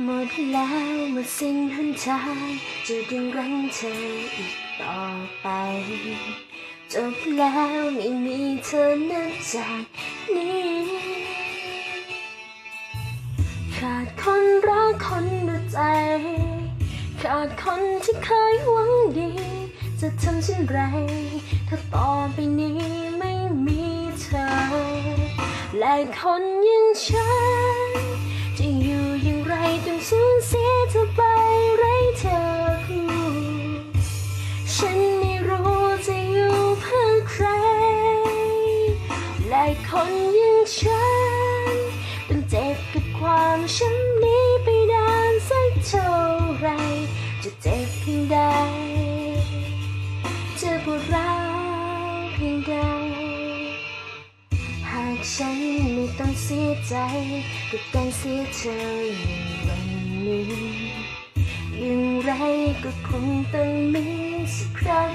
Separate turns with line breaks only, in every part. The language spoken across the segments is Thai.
หมดแล้วหมดสิ้นหนทางจะดึงรั้งเธออีกต่อไป จบแล้วไม่มีเธอนั้นจากนี้ ขาดคนรักคนดูใจ ขาดคนที่เคยหวังดี จะทำเช่นไร ถ้าต่อไปนี้ไม่มีเธอ และคนอยังฉัน คนอยังฉันต้องเจ็บกับความช้ำนี้ไปนานสักเท่าไร จะเจ็บเพียงใดจะปวดร้าวเพียงใด หากฉันไม่ต้องเสียใจกับการเสียเธอในวันนี้อย่างไรก็คงต้องมีสักครั้ง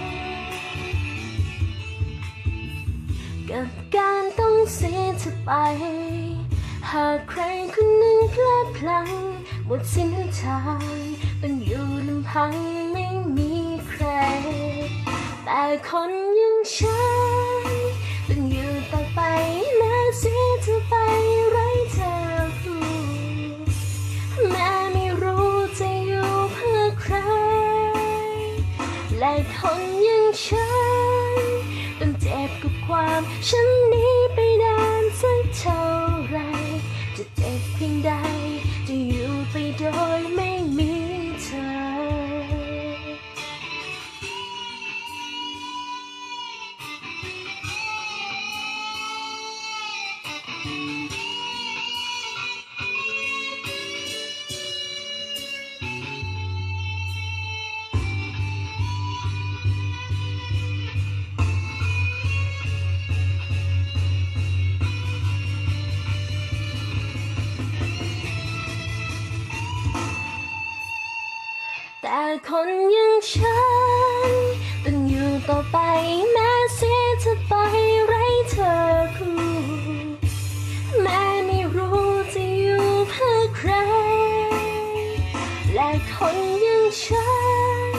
กับ เสียเธอไป หากใครคนหนึ่งพลาดพลั้งหมดสิ้นทางต้องอยู่ลำพังไม่มีใคร แต่คนอยังฉันต้องอยู่ต่อไปแม้เสียเธอไปไร้เธอคู่แม้ไม่รู้จะอยู่เพื่อใคร และคนอยังฉันต้องเจ็บกับความฉันนี้ไป สักเท่าไรจะเจ็บเพียงใด จะอยู่ไปโดยไม่มีเธอ แต่คนอยังฉันต้องอยู่ต่อไปแม้เสียเธอไปไรเธอคู่แม้ไม่รู้จะอยู่เพื่อใคร และคนอยังฉัน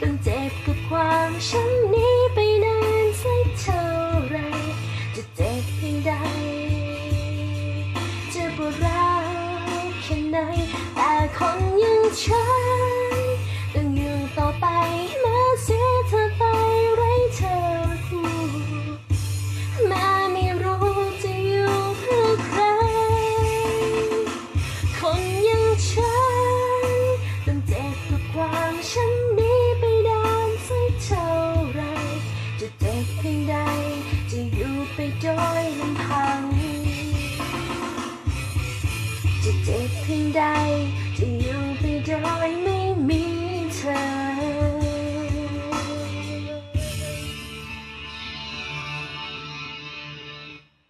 ต้องเจ็บกับความช้ำนี้ไปนานสักเท่าไร จะเจ็บเพียงใดจะปวดร้าวแค่ไหนแต่คนอยังฉันำ